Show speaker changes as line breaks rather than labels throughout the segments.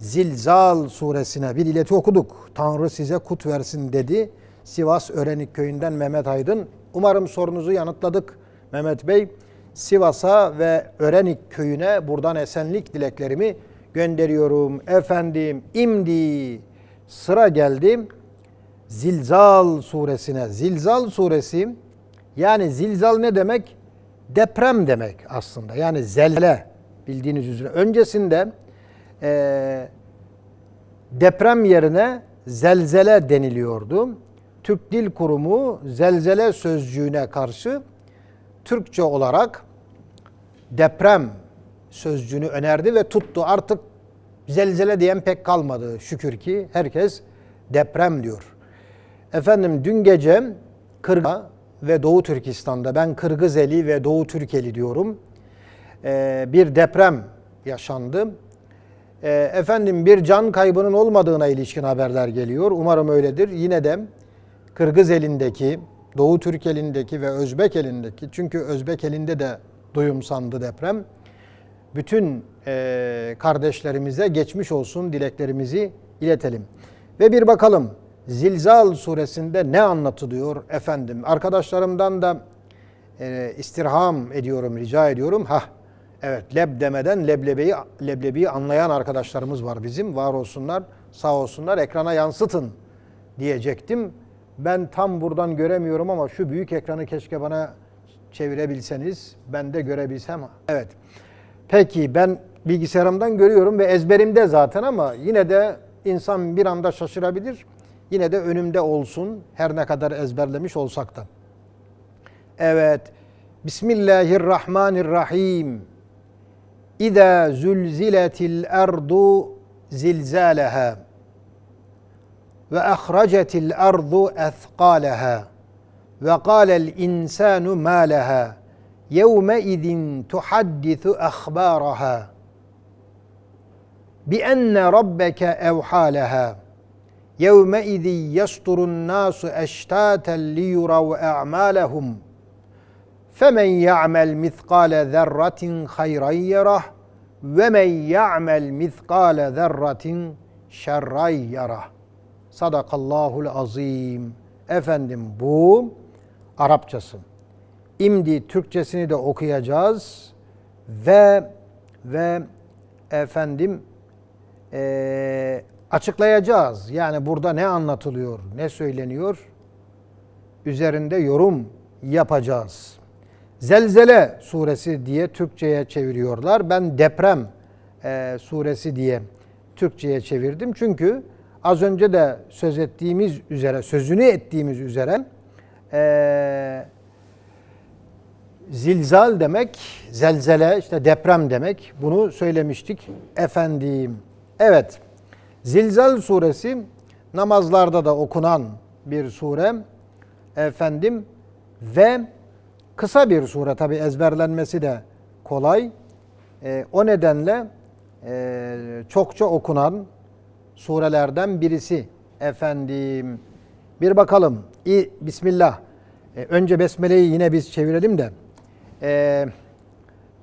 Zilzal suresine bir ileti okuduk. Tanrı size kut versin dedi. Sivas Örenik köyünden Mehmet Aydın. Umarım sorunuzu yanıtladık Mehmet Bey. Sivas'a ve Örenik köyüne buradan esenlik dileklerimi gönderiyorum. Efendim imdi sıra geldi Zilzal suresine. Zilzal suresi yani zilzal ne demek? Deprem demek aslında. Yani zelzele bildiğiniz üzere. Öncesinde eee, deprem yerine zelzele deniliyordu. Türk Dil Kurumu zelzele sözcüğüne karşı Türkçe olarak deprem sözcüğünü önerdi ve tuttu. Artık zelzele diyen pek kalmadı şükür ki herkes deprem diyor. Efendim dün gece Kırgız'a ve Doğu Türkistan'da ben Kırgızeli ve Doğu Türkeli diyorum. Ee, bir deprem yaşandı. Ee, efendim bir can kaybının olmadığına ilişkin haberler geliyor. Umarım öyledir. Yine de Kırgız elindeki, Doğu Türk elindeki ve Özbek elindeki çünkü Özbek elinde de duyumsandı deprem. Bütün eee, kardeşlerimize geçmiş olsun dileklerimizi iletelim. Ve bir bakalım Zilzal suresinde ne anlatılıyor efendim? Arkadaşlarımdan da eee, istirham ediyorum, rica ediyorum. Ha, evet leb demeden leblebiyi, leblebiyi anlayan arkadaşlarımız var bizim. Var olsunlar, sağ olsunlar. Ekrana yansıtın diyecektim. Ben tam buradan göremiyorum ama şu büyük ekranı keşke bana çevirebilseniz, ben de görebilsem. Evet. Peki ben bilgisayarımdan görüyorum ve ezberimde zaten ama yine de insan bir anda şaşırabilir. Yine de önümde olsun her ne kadar ezberlemiş olsak da. Evet. Bismillahirrahmanirrahim. İza zulziletil erdu zilzaleha ve ahracetil ardu ethqalaha ve qalel insanu ma leha yevme izin tuhaddisu ahbaraha bi enne rabbeke evhalaha yevme izin yasturun nasu eştaten liyurav a'malahum فَمَنْ يَعْمَلْ مِثْقَالَ ذَرَّةٍ خَيْرًا يَرَهُ وَمَنْ يَعْمَلْ مِثْقَالَ ذَرَّةٍ شَرًّا يَرَهُ Sadakallahul azim. Efendim bu Arapçası. İmdi Türkçesini de okuyacağız ve ve efendim eee, açıklayacağız. Yani burada ne anlatılıyor, ne söyleniyor üzerinde yorum yapacağız. Zelzele suresi diye Türkçe'ye çeviriyorlar. Ben deprem e, suresi diye Türkçe'ye çevirdim. Çünkü az önce de söz ettiğimiz üzere, sözünü ettiğimiz üzere e, zilzal demek, zelzele işte deprem demek. Bunu söylemiştik efendim. Evet, Zilzal suresi namazlarda da okunan bir sure efendim ve kısa bir sure tabi ezberlenmesi de kolay. Ee, o nedenle e, çokça okunan surelerden birisi efendim. Bir bakalım. İ, Bismillah. Ee, önce Besmele'yi yine biz çevirelim de. Ee,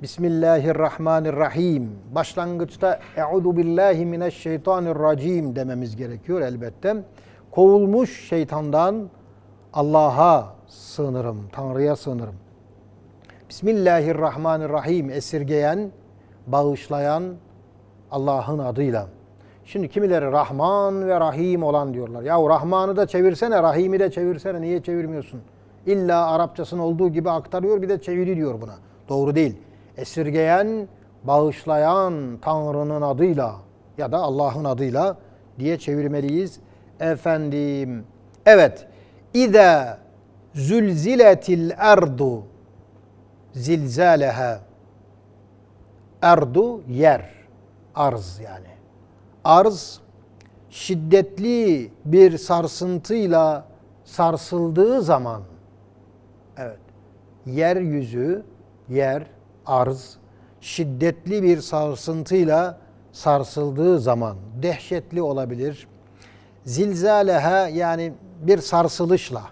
Bismillahirrahmanirrahim. Başlangıçta Euzu billahi mineşşeytanirracim dememiz gerekiyor elbette. Kovulmuş şeytandan Allah'a sığınırım, Tanrı'ya sığınırım. Bismillahirrahmanirrahim esirgeyen, bağışlayan Allah'ın adıyla. Şimdi kimileri Rahman ve Rahim olan diyorlar. Yahu Rahman'ı da çevirsene, Rahim'i de çevirsene. Niye çevirmiyorsun? İlla Arapçasının olduğu gibi aktarıyor bir de çeviri diyor buna. Doğru değil. Esirgeyen, bağışlayan Tanrı'nın adıyla ya da Allah'ın adıyla diye çevirmeliyiz. Efendim, evet. İza zülziletil erdu zilzaleha. Erdu yer arz yani. Arz şiddetli bir sarsıntıyla sarsıldığı zaman evet yeryüzü yer arz şiddetli bir sarsıntıyla sarsıldığı zaman dehşetli olabilir. Zilzaleha yani bir sarsılışla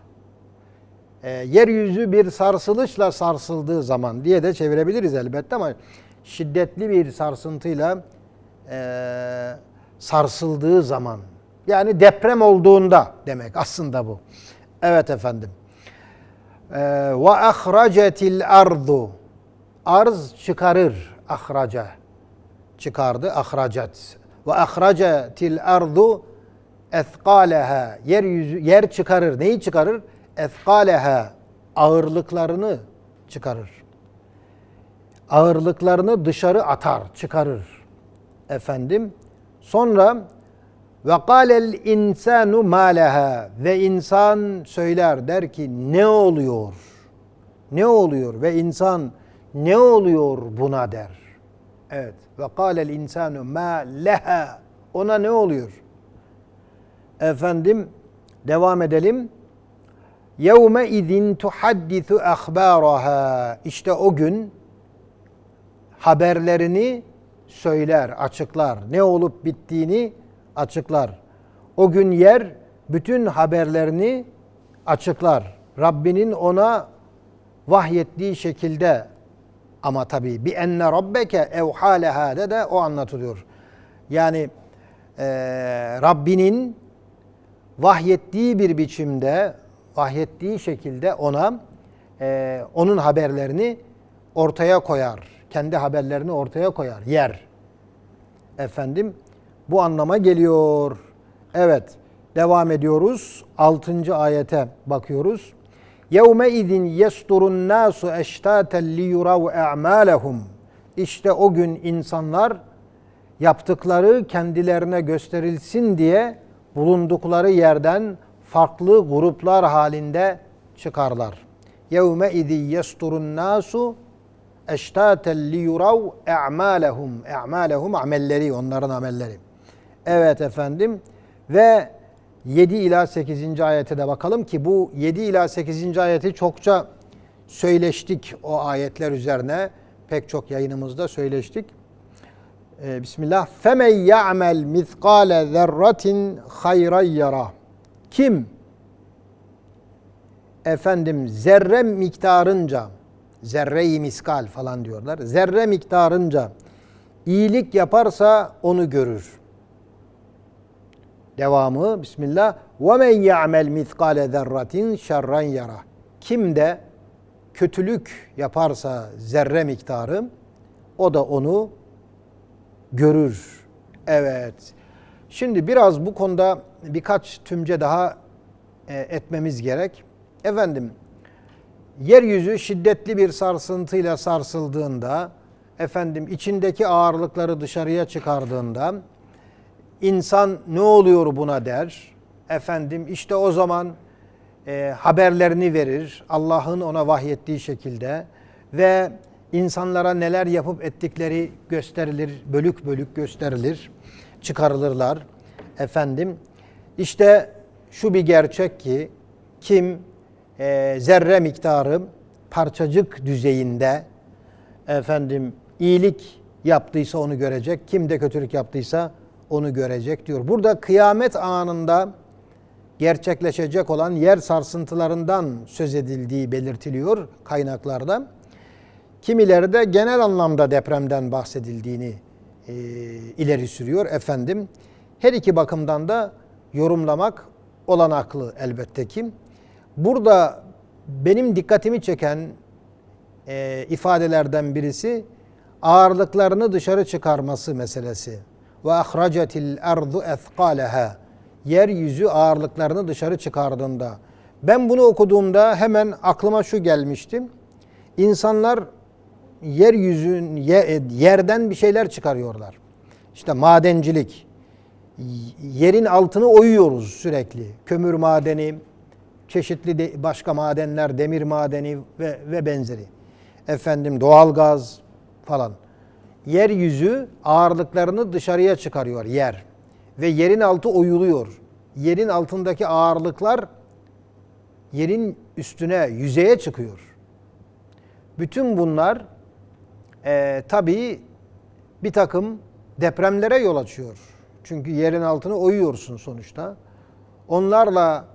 e, yeryüzü bir sarsılışla sarsıldığı zaman diye de çevirebiliriz elbette ama şiddetli bir sarsıntıyla e, sarsıldığı zaman. Yani deprem olduğunda demek aslında bu. Evet efendim. Ee, Ve ahracetil ardu. Arz çıkarır ahraca. Çıkardı ahracet. Ve ahracetil ardu ethqaleha. Yer yüzü yer çıkarır. Neyi çıkarır ethqaleha ağırlıklarını çıkarır ağırlıklarını dışarı atar çıkarır efendim sonra ve kâlel insanu mâleha ve insan söyler der ki ne oluyor? Ne oluyor? Ve insan ne oluyor buna der. Evet. Ve kâlel insanu mâ leha. Ona ne oluyor? Efendim devam edelim. Yevme izin tuhaddisu ahbaraha. İşte o gün haberlerini söyler, açıklar. Ne olup bittiğini açıklar. O gün yer bütün haberlerini açıklar. Rabbinin ona vahyettiği şekilde ama tabi bi enne rabbeke evhaleha de de o anlatılıyor. Yani e, Rabbinin vahyettiği bir biçimde, vahyettiği şekilde ona e, onun haberlerini ortaya koyar. Kendi haberlerini ortaya koyar. Yer. Efendim bu anlama geliyor. Evet devam ediyoruz. 6. ayete bakıyoruz. Yevme izin yesturun nasu eştaten li yurav a'malehum. İşte o gün insanlar yaptıkları kendilerine gösterilsin diye bulundukları yerden farklı gruplar halinde çıkarlar. Yevme izin yesturun nasu eştaten li yurav a'malehum. A'malehum amelleri, onların amelleri. Evet efendim ve 7 ila 8. ayete de bakalım ki bu 7 ila 8. ayeti çokça söyleştik o ayetler üzerine. Pek çok yayınımızda söyleştik. Ee, Bismillah. Femen ya'mel mizqale zerratin hayran yara. Kim efendim zerre miktarınca zerre-i miskal falan diyorlar. Zerre miktarınca iyilik yaparsa onu görür. Devamı Bismillah. وَمَنْ يَعْمَلْ مِثْقَالَ ذَرَّةٍ şerran yara. Kim de kötülük yaparsa zerre miktarı o da onu görür. Evet. Şimdi biraz bu konuda birkaç tümce daha e, etmemiz gerek. Efendim yeryüzü şiddetli bir sarsıntıyla sarsıldığında efendim içindeki ağırlıkları dışarıya çıkardığında İnsan ne oluyor buna der. Efendim işte o zaman e, haberlerini verir. Allah'ın ona vahyettiği şekilde ve insanlara neler yapıp ettikleri gösterilir, bölük bölük gösterilir, çıkarılırlar. Efendim işte şu bir gerçek ki kim e, zerre miktarı parçacık düzeyinde efendim iyilik yaptıysa onu görecek. Kim de kötülük yaptıysa onu görecek diyor. Burada kıyamet anında gerçekleşecek olan yer sarsıntılarından söz edildiği belirtiliyor kaynaklarda. Kimileri de genel anlamda depremden bahsedildiğini e, ileri sürüyor efendim. Her iki bakımdan da yorumlamak olanaklı elbette ki. Burada benim dikkatimi çeken e, ifadelerden birisi ağırlıklarını dışarı çıkarması meselesi ve ahracetil ardu ethqaleha. Yeryüzü ağırlıklarını dışarı çıkardığında. Ben bunu okuduğumda hemen aklıma şu gelmişti. İnsanlar yeryüzün yerden bir şeyler çıkarıyorlar. İşte madencilik. Yerin altını oyuyoruz sürekli. Kömür madeni, çeşitli de başka madenler, demir madeni ve, ve benzeri. Efendim doğalgaz falan yeryüzü ağırlıklarını dışarıya çıkarıyor yer. Ve yerin altı oyuluyor. Yerin altındaki ağırlıklar yerin üstüne, yüzeye çıkıyor. Bütün bunlar e, tabii bir takım depremlere yol açıyor. Çünkü yerin altını oyuyorsun sonuçta. Onlarla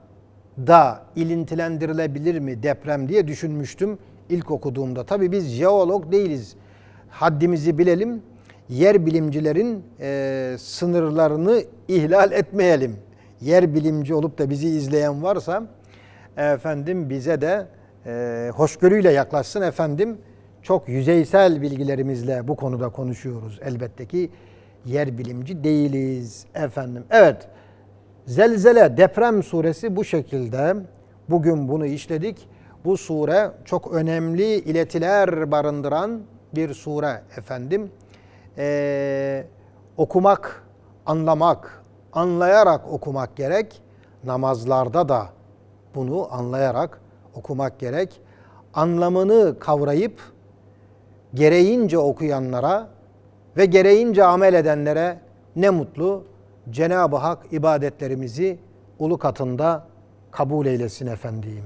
da ilintilendirilebilir mi deprem diye düşünmüştüm ilk okuduğumda. Tabii biz jeolog değiliz haddimizi bilelim. yer bilimcilerin e, sınırlarını ihlal etmeyelim. Yer bilimci olup da bizi izleyen varsa efendim bize de e, hoşgörüyle yaklaşsın efendim. Çok yüzeysel bilgilerimizle bu konuda konuşuyoruz. Elbette ki yer bilimci değiliz efendim. Evet. Zelzele deprem suresi bu şekilde. Bugün bunu işledik. Bu sure çok önemli iletiler barındıran bir sure efendim. Ee, okumak, anlamak, anlayarak okumak gerek. Namazlarda da bunu anlayarak okumak gerek. Anlamını kavrayıp gereğince okuyanlara ve gereğince amel edenlere ne mutlu. Cenab-ı Hak ibadetlerimizi ulu katında kabul eylesin efendim.